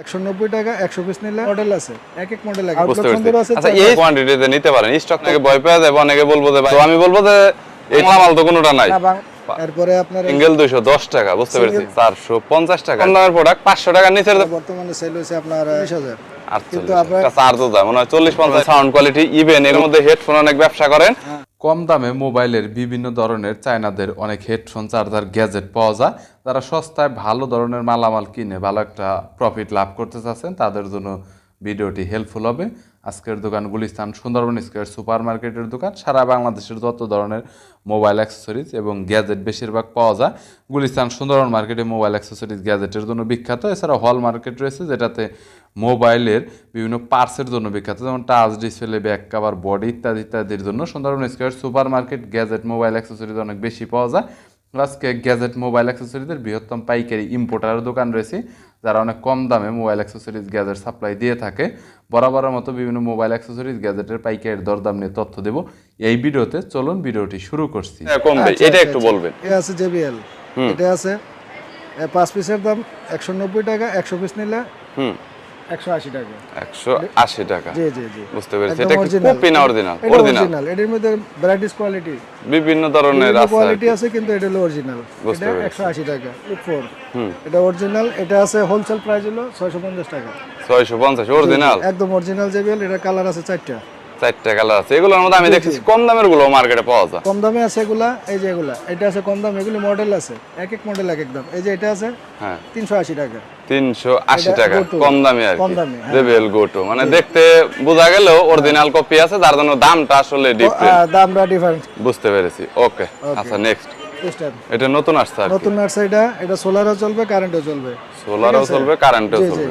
একশো নব্বই টাকা একশো পিস নিলে মডেল আছে। এক এক মডেল আছে বুঝতে সুন্দর আছে আচ্ছা এই কোয়ান্টিটিতে নিতে পারেন। স্টক থেকে ভয় পেয়ে যাবে অনেকে বলব যে তো আমি বলব যে এই মাল তো কোনোটা নাই। আপনার সিঙ্গেল টাকা বুঝতে পেরেছি। চারশো পঞ্চাশ টাকা। কম দামের প্রোডাক্ট পাঁচশো টাকার বর্তমানে সেল আপনার কিন্তু আপনার- যায় মনে হয় চল্লিশ পঞ্চাশ। সাউন্ড কোয়ালিটি ইভেন এর মধ্যে হেডফোন অনেক ব্যবসা করেন। কম দামে মোবাইলের বিভিন্ন ধরনের চায়নাদের অনেক হেডফোন, চার্জার, গ্যাজেট পাওয়া যায়। যারা সস্তায় ভালো ধরনের মালামাল কিনে ভালো একটা প্রফিট লাভ করতে চাচ্ছেন, তাদের জন্য ভিডিওটি হেল্পফুল হবে। আজকের দোকান গুলিস্তান, সুন্দরবন স্কোয়ার সুপার মার্কেটের দোকান। সারা বাংলাদেশের যত ধরনের মোবাইল অ্যাক্সেসরিজ এবং গ্যাজেট বেশিরভাগ পাওয়া যায়, গুলিস্তান সুন্দরবন মার্কেটে মোবাইল অ্যাক্সেসরিজ গ্যাজেটের জন্য বিখ্যাত। এছাড়া হল মার্কেট রয়েছে, যেটাতে মোবাইলের বিভিন্ন পার্টসের জন্য বিখ্যাত যেমন touch display back cover body ইত্যাদি ইত্যাদির জন্য। Sundarban square super market gadget mobile accessories অনেক বেশি পাওয়া যায়। আজকে গ্যাজেট মোবাইল অ্যাক্সেসরিজের বৃহত্তম পাইকারি ইম্পোর্টারের দোকান রয়েছে যারা অনেক কম দামে মোবাইল অ্যাক্সেসরিজ গ্যাজেট সাপ্লাই দিয়ে থাকে। বরাবরের মতো বিভিন্ন মোবাইল অ্যাক্সেসরিজ গ্যাজেটের পাইকারি দরদাম নিয়ে তথ্য দেব এই ভিডিওতে। চলুন ভিডিওটি শুরু করছি। হ্যাঁ, আচ্ছা, এটা আচ্ছা, একটু আচ্ছা। বলবেন। এ আছে জেবিএল এটা আছে পাঁচ পিসের দাম একশো নব্বই টাকা একশো পিস নিলে হুম একশো আশি টাকা। একশো আশি টাকা। জি জি জি। বুঝতে পেরেছি। এটা কি কপি না অরিজিনাল অরিজিনাল অরিজিনাল এটার মধ্যে ভ্যারাইটিস কোয়ালিটি বিভিন্ন ধরনের আছে কোয়ালিটি আছে কিন্তু এটা হলো অরিজিনাল এটা টাকা এটা অরিজিনাল এটা আছে হোলসেল প্রাইস হলো ছয়শো পঞ্চাশ টাকা। ছয়শো পঞ্চাশ অরিজিনাল একদম অরিজিনাল জেবিএল এটা কালার আছে চারটা। চারটা কালার আছে। এগুলোর মধ্যে আমি দেখেছি কম দামেরগুলো মার্কেটে পাওয়া যায়। কম দামে আছে এগুলা এই যে এগুলা এটা আছে কম দাম এগুলি মডেল আছে এক এক মডেল এক এক দাম। এই যে এটা আছে হ্যাঁ। তিনশো আশি টাকা। তিনশো আশি এটা টাকা কম দামি আর কম দামি, হ্যাঁ। গোটো মানে দেখতে বোঝা গেলেও অরিজিনাল কপি আছে যার জন্য দামটা আসলে ডিফারেন্ট দামটা ডিফারেন্ট বুঝতে পেরেছি। ওকে আচ্ছা নেক্সট এটা নতুন আসছে নতুন আসছে এটা এটা সোলারও চলবে কারেন্টও চলবে। সোলারও চলবে কারেন্টও চলবে।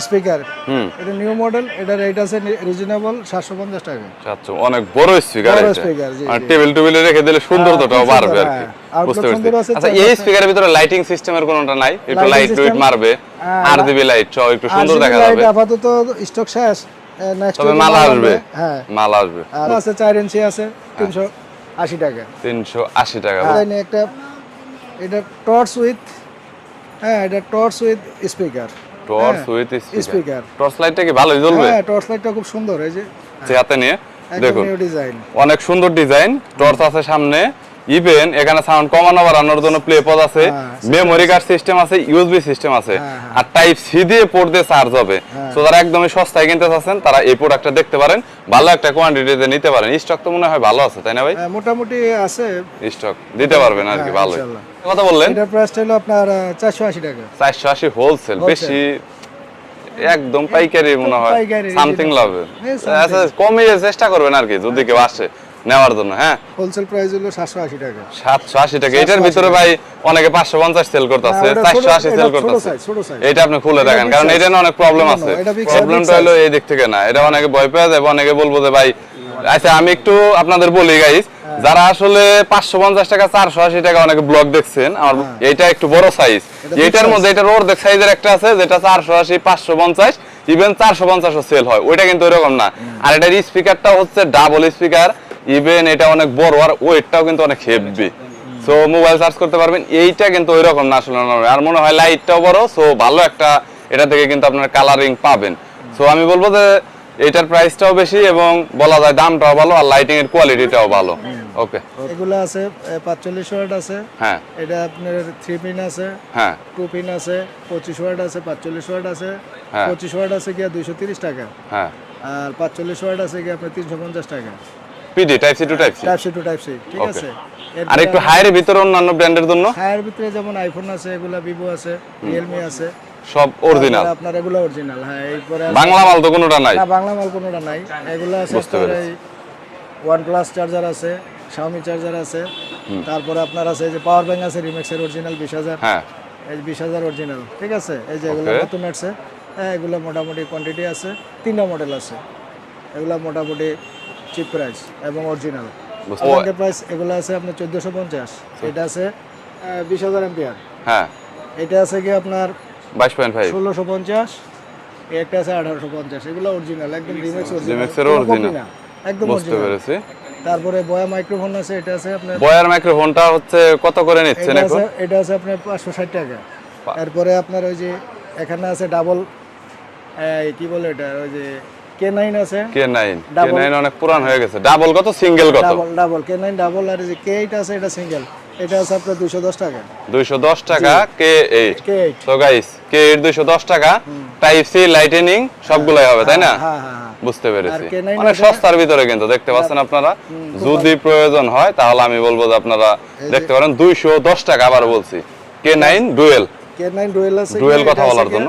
speaker. Hmm. এটা নিউ মডেল এটা রেট আছে রিজনেবল সাতশো পঞ্চাশ টাকা। আচ্ছা অনেক বড় স্পিকার বড় speaker, জি, আর। টেবিল টেবিলে রেখে দিলে সুন্দরতাটাও বাড়বে আর কি। হ্যাঁ। বুঝতে খুব পেরেছি। আচ্ছা এই স্পিকারের ভিতরে লাইটিং সিস্টেমের কোনটা নাই? একটু লাইট system- মারবে হ্যাঁ, আর দিবি লাইট সব একটু সুন্দর দেখা যাবে। আপাতত স্টক শেষ নেক্সট তবে মাল আসবে। হ্যাঁ। মাল আসবে। আর আছে চার ইঞ্চি আছে তিনশো আশি টাকা। তিনশো আশি টাকা আর এনে একটা এটা টর্চ উইথ হ্যাঁ এটা torch with speaker torch with speaker. Torch লাইটটা কি ভালোই জ্বলবে? হ্যাঁ টর্চ লাইটটা খুব সুন্দর এই যে হাতে নিয়ে দেখুন। ডিজাইন অনেক সুন্দর ডিজাইন টর্চ আছে সামনে। ইভেন এখানে সাউন্ড কমানো বাড়ানোর জন্য প্লে পদ আছে। হ্যাঁ, মেমোরি কার্ড সিস্টেম আছে ইউএসবি সিস্টেম আছে। হ্যাঁ, হ্যাঁ। আর টাইপ সি দিয়ে পোর্ট দিয়ে চার্জ হবে। তো যারা একদমই সস্তায় কিনতে চাচ্ছেন তারা এই প্রোডাক্টটা দেখতে পারেন। ভালো একটা কোয়ান্টিটিতে নিতে পারেন। স্টক তো মনে হয় ভালো আছে তাই না ভাই? মোটামুটি আছে। স্টক দিতে পারবেন আর কি হ্যাঁ, ভালো কথা বললেন? এটার প্রাইসটা হলো আপনার চারশো আশি টাকা। চারশো আশি হোলসেল বেশি একদম পাইকারি মনে হয়। সামথিং লাভে হ্যাঁ, আচ্ছা চেষ্টা করবেন আর কি যদি কেউ আসে নেওয়ার জন্য হ্যাঁ? হোলসেল প্রাইস হলো সাতশো আশি টাকা। সাতশো আশি টাকা। এটার ভিতরে ভাই অনেকে পাঁচশো পঞ্চাশ সেল করতেছে না, ওটা চারশো ছোট- আশি এটা সেল করতেছে। এটা আপনি খুলে এটা দেখেন কারণ এটা না অনেক প্রবলেম আছে। এটা প্রবলেমটা হলো এই দিক থেকে না এটা অনেকে ভয় পেয়ে যাবে অনেকে বলব যে ভাই আচ্ছা আমি একটু আপনাদের বলি গাইস হ্যাঁ। যারা আসলে পাঁচশো পঞ্চাশ টাকা চারশো আশি টাকা অনেকে ব্লগ দেখছেন আমার এইটা একটু বড় সাইজ হ্যাঁ। এটার size। মধ্যে এটার অর্ধেক সাইজের একটা আছে যেটা চারশো আশি পাঁচশো পঞ্চাশ ইভেন চারশো পঞ্চাশও সেল হয়। ওইটা কিন্তু ওইরকম না। আর এটার স্পিকারটা হচ্ছে ডাবল স্পিকার ইভেন এটা অনেক বড় আর ওয়েটটাও কিন্তু অনেক হেভি সো মোবাইল চার্জ করতে পারবেন। এইটা কিন্তু ওই রকম না আসলে আর মনে হয় লাইটটাও বড় সো ভালো একটা এটা থেকে কিন্তু আপনার কালারিং পাবেন। সো আমি বলব যে এটার প্রাইসটাও বেশি এবং বলা যায় দামটাও ভালো আর লাইটিং এর কোয়ালিটিটাও ভালো ওকে এগুলো আছে পাঁচচল্লিশ ওয়াট আছে। হ্যাঁ। এটা আপনার থ্রি পিন আছে হ্যাঁ। টু পিন আছে পঁচিশ ওয়াট আছে পাঁচচল্লিশ ওয়াট আছে। হ্যাঁ। পঁচিশ ওয়াট আছে গিয়া দুইশো তিরিশ টাকা। হ্যাঁ। আর পাঁচচল্লিশ ওয়াট আছে গিয়া আপনার তিনশো পঞ্চাশ টাকা। PD type C to type C type C to type C ঠিক আছে? আর একটু হায়ারের ভিতরে অন্যান্য ব্র্যান্ডের জন্য? হায়ার ভিতরে যেমন আইফোন আছে এগুলা ভিভো আছে রিয়েলমি আছে। সব অরিজিনাল আপনার এগুলো অরিজিনাল হ্যাঁ এরপরে বাংলা মাল তো কোনোটা নাই। না বাংলা মাল কোনোটা নাই। এগুলো আছে ওয়ান প্লাস চার্জার আছে শাওমি চার্জার আছে। তারপরে আপনার আছে যে পাওয়ার ব্যাংক আছে রিমেক্সের অরিজিনাল বিশ হাজার। হ্যাঁ। এই বিশ হাজার অরিজিনাল ঠিক আছে? এই যে এগুলো নতুন আসছে। হ্যাঁ এগুলো মোটামুটি কোয়ান্টিটি আছে। তিনটা মডেল আছে। এগুলো মোটামুটি চিপ প্রাইস এবং অরিজিনাল প্রাইস এগুলো আছে আপনার চোদ্দোশো পঞ্চাশ। এটা আছে বিশ হাজার এম্পিয়ার হ্যাঁ। এটা আছে কি আপনার বাইশ পয়েন্ট ফাইভ ষোলোশো পঞ্চাশ একটা আছে আঠারোশো পঞ্চাশ। এগুলো অরিজিনাল একদম রিমেক্স Remix-এর একদম বুঝতে পেরেছি। তারপরে বয়া মাইক্রোফোন আছে এটা আছে আপনার বয়ার মাইক্রোফোনটা হচ্ছে কত করে নিচ্ছেন এখন? এটা আছে আপনার পাঁচশো ষাট টাকা। তারপরে আপনার ওই যে এখানে আছে ডাবল কি বলে এটা ওই যে কে নাইন আছে। K nine K Double- nine অনেক পুরান হয়ে গেছে। ডাবল কত সিঙ্গেল কত? Double double K nine double আর যে কে এইট আছে এটা সিঙ্গেল এটা আছে আপনার দুশো দশ টাকা। দুইশো দশ টাকা কে এইট? K eight? তো গাইস কে এইট দুইশো দশ টাকা টাইপ সি লাইটেনিং সবগুলাই হবে তাই না? হ্যাঁ হ্যাঁ হ্যাঁ বুঝতে পেরেছি। আর K9 অনেক সস্তার ভিতরে কিন্তু দেখতে পাচ্ছেন আপনারা? যদি প্রয়োজন হয় তাহলে আমি বলব যে আপনারা দেখতে পারেন দুইশো দশ টাকা আবার বলছি। K nine dual. ডুয়েল আছে ডুয়েল কথা বলার জন্য।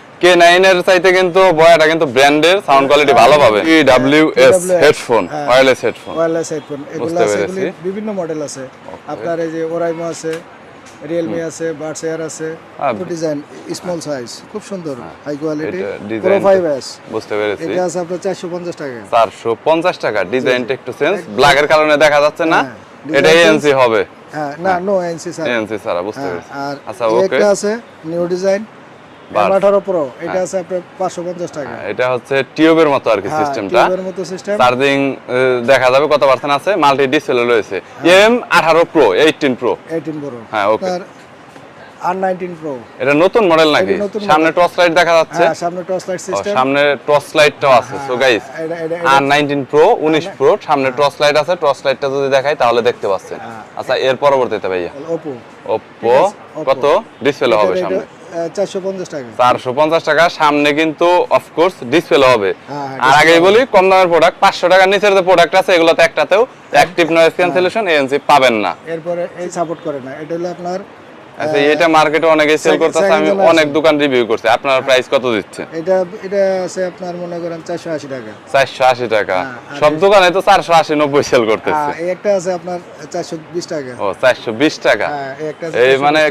কে নাইন এর চাইতে কিন্তু বয়াটা কিন্তু ব্র্যান্ডের সাউন্ড কোয়ালিটি ভালো পাবে। E W S headphone. Wireless headphone wireless headphone এগুলো আছে বিভিন্ন মডেল আছে। আপনার এই যে ওরাইমো আছে রিয়েলমি আছে বার্ডস এয়ার আছে হ্যাঁ। ডিজাইন স্মল সাইজ খুব সুন্দর হাই কোয়ালিটি প্রো টা- ফাইভ এস বুঝতে পেরেছি। এটা আছে আপনার চারশো পঞ্চাশ টাকা। চারশো পঞ্চাশ টাকা ডিজাইনটা একটু চেঞ্জ ব্ল্যাকের কারণে দেখা যাচ্ছে না হ্যাঁ, এটা এএনসি হবে। হ্যাঁ না নো এনসি স্যার এএনসি ছাড়া। বুঝতে হ্যাঁ, পেরেছি। আর আচ্ছা ওকে একটা আছে নিউ ডিজাইন Bars। আঠারো প্রো এটা আছে আপনার পাঁচশো পঞ্চাশ টাকা। এটা হচ্ছে টিউবের মতো আর কি হ্যাঁ, সিস্টেমটা টিউবের মতো সিস্টেম চার্জিং দেখা যাবে কত পার্সেন্ট আছে মাল্টি ডিসপ্লে রয়েছে। এম আঠারো pro eighteen pro eighteen pro হ্যাঁ. আপনার আর নাইনটিন প্রো এটা নতুন মডেল নাকি? সামনে টর্চ লাইট দেখা যাচ্ছে। হ্যাঁ সামনে টর্চ লাইট সিস্টেম সামনে টর্চ লাইটটাও আছে। সো গাইস আর নাইনটিন প্রো উনিশ প্রো সামনে টর্চ লাইট আছে। টর্চ লাইটটা যদি দেখাই তাহলে দেখতে পাচ্ছেন। হ্যাঁ। আচ্ছা এর পরবর্তীতে ভাইয়া। Oppo Oppo। কত? ডিসপ্লে হবে সামনে। চারশো পঞ্চাশ টাকা। সামনে কিন্তু অফকোর্স ডিসপ্লে হবে। হ্যাঁ, হ্যাঁ, আর আগেই বলি কম দামের প্রোডাক্ট পাঁচশো টাকার নিচের যে প্রোডাক্ট আছে এগুলোতে একটাতেও অ্যাক্টিভ নয়েজ ক্যান্সেলেশন এএনসি পাবেন না। এরপরে এই সাপোর্ট করে না। এটা হলো আপনার আচ্ছা এটা মার্কেটে অনেকে সেল করতেছে আমি অনেক দোকান রিভিউ করছি। আপনার প্রাইস কত দিচ্ছেন এটা এটা আছে আপনার মনে করেন চারশো আশি টাকা। চারশো আশি টাকা। হ্যাঁ, সব দোকানে তো চারশো আশি নব্বই সেল করতেছে। এই একটা আছে আপনার চারশো বিশ টাকা। ও চারশো বিশ টাকা। হ্যাঁ এই একটা এই মানে।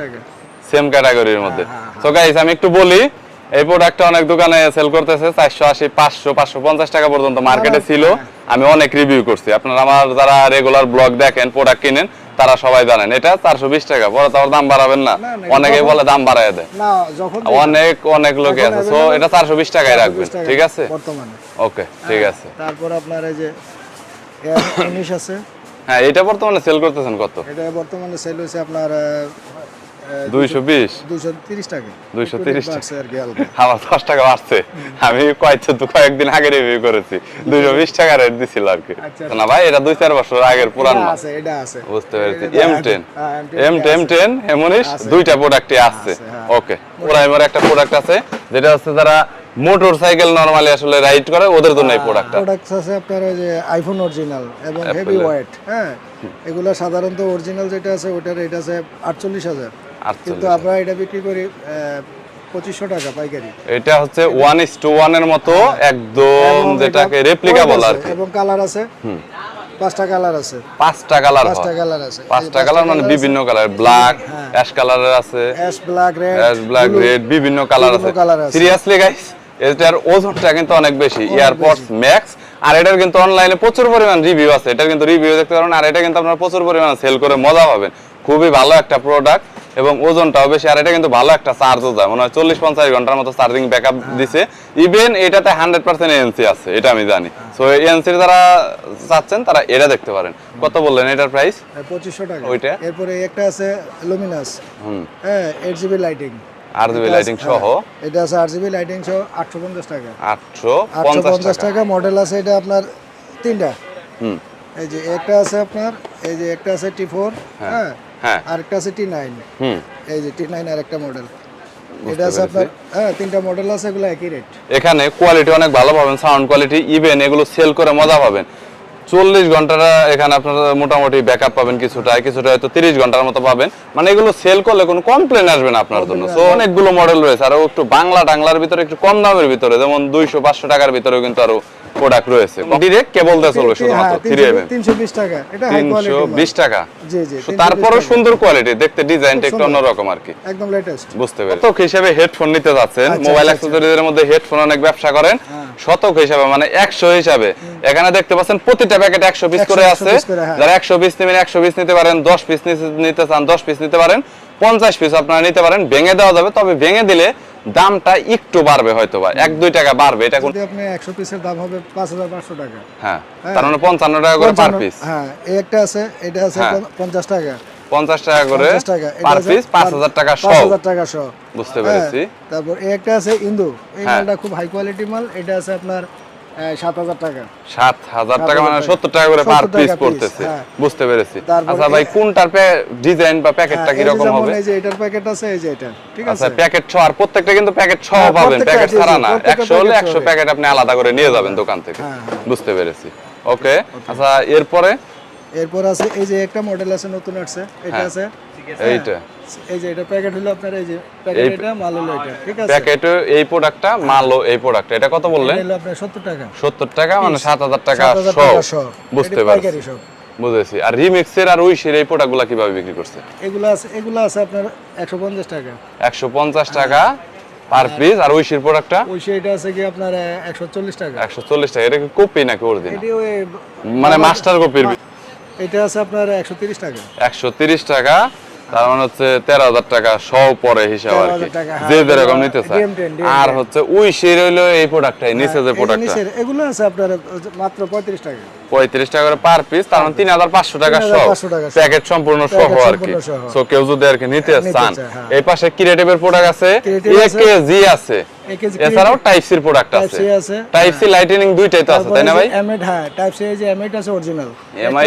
সেম ক্যাটাগরির মধ্যে। হ্যাঁ, হ্যাঁ, গাইস আমি একটু বলি এই প্রোডাক্টটা অনেক দোকানে সেল করতেছে চারশো আশি পাঁচশো পাঁচশো পঞ্চাশ টাকা পর্যন্ত মার্কেটে ছিল। আমি অনেক রিভিউ করছি। আপনারা আমার যারা রেগুলার ব্লগ দেখেন প্রোডাক্ট কিনেন তারা সবাই জানেন। এটা চারশো বিশ টাকা পরে তো দাম বাড়াবেন না। অনেকে বলে দাম বাড়ায় দেয়। না যখন অনেক অনেক লোকে আছে। সো এটা চারশো বিশ টাকায় 420 রাখবেন। ঠিক আছে? বর্তমানে। ওকে ঠিক আছে। তারপর আপনার এই যে উনিশ আছে। হ্যাঁ এটা বর্তমানে সেল করতেছেন কত? এটা বর্তমানে সেল হয়েছে আপনার দুইশো বিশ। দুইশো তিরিশ টাকা। 230 একটু বাড়ছে আর কি হালকা আমার দশ টাকা বাড়ছে। আমি কয়েকদিন আগে রিভিউ করেছি। দুইশো বিশ টাকা রেট দিছিল আর কি। আচ্ছা। না ভাই এটা দুই চার বছর আগের পুরান। বুঝতে পেরেছি। M ten M ten ten এমনিস দুইটা প্রোডাক্টই আসছে। ওকে ওরা এবার একটা প্রোডাক্ট আছে যেটা হচ্ছে যারা মোটর সাইকেল নরমালি আসলে রাইড করে ওদের জন্য এই প্রোডাক্টটা প্রোডাক্ট আছে আপনার ওই যে আইফোন অরিজিনাল এবং হেভি ওয়েট হ্যাঁ? এগুলো সাধারণত অরিজিনাল যেটা আছে ওটার রেট আছে আটচল্লিশ হাজার। কিন্তু আমরা এটা বিক্রি করি পঁচিশশো টাকা পাইকারি। এটা হচ্ছে ওয়ান ইস টু ওয়ানের মতো একদম যেটাকে রেপ্লিকা বলা আর এবং কালার আছে। পাঁচটা কালার আছে। পাঁচটা কালার পাঁচটা কালার আছে। পাঁচটা কালার মানে বিভিন্ন কালার ব্ল্যাক অ্যাশ কালারের আছে। Ash black red ash black red বিভিন্ন কালার আছে। সিরিয়াসলি গাইস এটার ওজনটা কিন্তু অনেক বেশি এয়ারপডস ম্যাক্স আর এটার কিন্তু অনলাইনে প্রচুর পরিমাণ রিভিউ আছে। এটার কিন্তু রিভিউ দেখতে পারেন আর এটা কিন্তু আপনারা প্রচুর পরিমাণ সেল করে মজা পাবেন। খুবই ভালো একটা প্রোডাক্ট এবং ওজনটাও বেশি আর এটা কিন্তু ভালো একটা চার্জও যায় মনে হয় চল্লিশ পঞ্চাশ ঘণ্টার মতো চার্জিং ব্যাকআপ দিছে। ইভেন এটাতে হান্ড্রেড পার্সেন্ট এনসি আছে এটা আমি জানি। সো এনসির যারা চাচ্ছেন তারা এটা দেখতে পারেন। কত বললেন এটার প্রাইস পঁচিশশো টাকা। ওইটা? এরপরে একটা আছে লুমিনাস হুম। হ্যাঁ eight GB lighting R GB lighting সহ? এটা আছে আট জিবি লাইটিং সহ আটশো পঞ্চাশ টাকা। আটশো আটশো পঞ্চাশ পঞ্চাশ টাকা। টাকা মডেল আছে এটা আপনার তিনটা। হুম। এই যে একটা আছে আপনার এই যে একটা আছে টি ফোর হ্যাঁ হ্যাঁ আর একটা আছে টি নাইন হুম। এই যে টি নাইন আর একটা মডেল এটা আছে আপনার হ্যাঁ তিনটা মডেল আছে এগুলো একই রেট এখানে কোয়ালিটি অনেক ভালো পাবেন সাউন্ড কোয়ালিটি ইভেন এগুলো সেল করে মজা পাবেন। চল্লিশ ঘন্টাটা এখানে আপনারা মোটামুটি ব্যাক আপ পাবেন কিছুটা কিছুটা হয়তো তিরিশ ঘণ্টার মতো পাবেন। মানে এগুলো সেল করলে কোনো কমপ্লেন আসবে না আপনার জন্য। তো অনেকগুলো মডেল রয়েছে। আরও একটু বাংলা টাংলার ভিতরে একটু কম দামের ভিতরে যেমন দুইশো পাঁচশো টাকার ভিতরেও কিন্তু আরও প্রোডাক্ট রয়েছে। ডিরেক্ট কেবল দিয়ে চলবে শুধুমাত্র থ্রি এম তিনশো বিশ টাকা। এটা হাই কোয়ালিটি বিশ টাকা। জি জি So, সুন্দর কোয়ালিটি দেখতে ডিজাইনটা একটু অন্যরকম আর কি। একদম লেটেস্ট বুঝতে পেরেছি। শতক হিসেবে হেডফোন নিতে যাচ্ছেন। আচ্ছা, মোবাইল আচ্ছা, অ্যাক্সেসরিজের মধ্যে হেডফোন অনেক ব্যবসা করেন। হ্যাঁ। শতক হিসাবে মানে একশো হিসাবে। এখানে দেখতে পাচ্ছেন প্রতিটা প্যাকেট একশো পিস করে আছে। হ্যাঁ। যারা একশো পিস নেবেন একশো পিস নিতে পারেন দশ পিস নিতে চান দশ পিস নিতে পারেন পঞ্চাশ পিস আপনারা নিতে পারেন। ভেঙে দেওয়া যাবে তবে ভেঙে দিলে দামটা একটু বাড়বে হয়তো বা এক দুই টাকা বাড়বে এটা কোন যদি আপনি একশো পিসের দাম হবে পাঁচ হাজার পাঁচশো টাকা। হ্যাঁ হ্যাঁ। তার মানে পঞ্চান্ন টাকা করে পার পিস হ্যাঁ এই একটা আছে এটা আছে হ্যাঁ। পঞ্চ- পঞ্চাশ টাকা পঞ্চাশ টাকা করে পার পিস পাঁচ হাজার টাকা পাঁচ সহ হাজার টাকা সহ বুঝতে হ্যাঁ, পেরেছি তারপর এই একটা আছে ইন্দু। এই হ্যাঁ। মালটা খুব হাই কোয়ালিটি মাল এটা আছে আপনার সাত হাজার টাকা। সাত হাজার টাকা মানে সত্তর টাকা করে পার পিস পড়তেছে। হ্যাঁ। বুঝতে পেরেছি। আচ্ছা ভাই কোনটার ডিজাইন বা প্যাকেটটা এই যে কীরকম যেমন হবে? এই যে এটার প্যাকেট আছে এই যে এটা। ঠিক আচ্ছা প্যাকেট ছ আর প্রত্যেকটা কিন্তু প্যাকেট ছ পাবেন। প্যাকেট জি, জি, ছাড়া না। প্রত্যেকটা একশো হলে packet একশো হবে। প্যাকেট আপনি আলাদা করে নিয়ে যাবেন দোকান থেকে। হ্যাঁ, হ্যাঁ। বুঝতে পেরেছি। ওকে আচ্ছা এরপরে? এরপর আছে এই যে একটা মডেল আছে নতুন আসছে। এটা। আছে। এইটা। এই যে এটা প্যাকেট হলো আপনার এই যে প্যাকেট এটা মাল হলো এটা ঠিক আছে? প্যাকেট এই প্রোডাক্টটা মালও এই প্রোডাক্ট এটা কত বললেন? এটা হলো আপনার সত্তর টাকা। মানে টাকা 7,000 টাকা সহ। বুঝতে পারছি। বুঝেছি। আর রিমিক্সের আর উইশের এই প্রোডাক্টগুলো কীভাবে বিক্রি করছে? এগুলো আছে এগুলো আছে আপনার একশো পঞ্চাশ টাকা। একশো পঞ্চাশ টাকা পার পিস। আর উইশের প্রোডাক্টটা ওই সেটা আছে কি আপনার একশো চল্লিশ টাকা। একশো চল্লিশ টাকা। এটা কি কপি নাকি অরিজিনাল এটি মানে মাস্টার কপির এটা আছে আপনার একশো তিরিশ টাকা। একশো তিরিশ টাকা। তার মানে হচ্ছে তেরো হাজার টাকা সহ পরে হিসাব আর কি। 13,000 টাকা, হ্যাঁ, যে যেরকম নিতে চায় DM10, DM10 আর হচ্ছে উইশের হইল এই প্রোডাক্টটাই নিচে যে প্রোডাক্টটা। এগুলো আছে আপনার মাত্র পঁয়ত্রিশ টাকা। পঁয়ত্রিশ টাকা করে পার পিস তার মানে তিন হাজার পাঁচশো টাকা সহ। 3,500 টাকা সহ। প্যাকেট সম্পূর্ণ সহ আর কি। সো কেউ যদি আর কি নিতে চান হ্যাঁ। এই পাশে ক্রিয়েটিভের প্রোডাক্ট আছে Creative আছে। এছাড়াও টাইপ সির প্রোডাক্ট আছে। টাইপ সি লাইটেনিং দুইটাই তো আছে তাই না ভাই? এমএড হ্যাঁ টাইপ সি এই যে এমএড আছে অরিজিনাল MI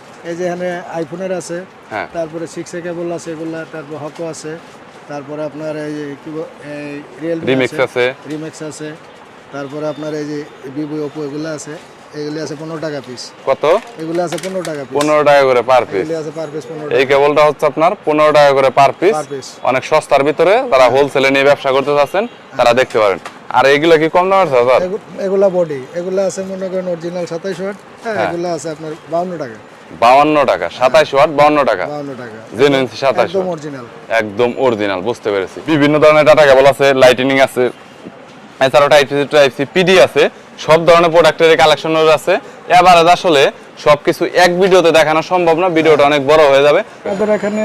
এই যে এখানে আইফোনের আছে হ্যাঁ। তারপরে সিক্স এ কেবল আছে এগুলা তারপর হকো আছে তারপরে আপনার এই যে কি রিয়েলমি রিমিক্স আছে রিমেক্স আছে তারপরে আপনার এই যে ভিভো ওপো এগুলো আছে এগুলি আছে পনেরো টাকা পিস কত? এগুলো আছে পনেরো টাকা পিস পনেরো টাকা করে পার পিস এগুলি আছে পার পিস পনেরো এই কেবলটা হচ্ছে আপনার পনেরো টাকা করে পার পিস। অনেক সস্তার ভিতরে যারা হোলসেলে নিয়ে ব্যবসা করতে চাচ্ছেন তারা দেখতে পারেন। আর এগুলো কি কম দামের স্যার? এগু- এগুলা বডি এগুলা আছে মনে করেন অরিজিনাল সাতাইশ ওয়াট হ্যাঁ। এগুলা আছে আপনার বাউন্ন টাকা। বাউন্ন টাকা সাতাইশ ওয়াট বাউন্ন টাকা। জেনুইন সাতাইশ একদম অরিজিনাল একদম অরিজিনাল বুঝতে পেরেছি। বিভিন্ন ধরনের ডাটা কেবল আছে লাইটিনিং আছে এছাড়াও type C type C PD আছে সব ধরনের প্রোডাক্টের কালেকশন আছে। এবারে আসলে সবকিছু এক ভিডিওতে দেখানো সম্ভব না ভিডিওটা অনেক বড় হয়ে যাবে। আমাদের এখানে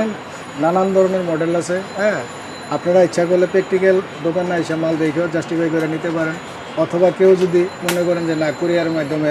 নানান ধরনের মডেল আছে হ্যাঁ? আপনারা ইচ্ছা করলে প্র্যাকটিক্যাল দোকানে এসে মাল দেখেও জাস্টিফাই করে নিতে পারেন। অথবা কেউ যদি মনে করেন যে না কুরিয়ার মাধ্যমে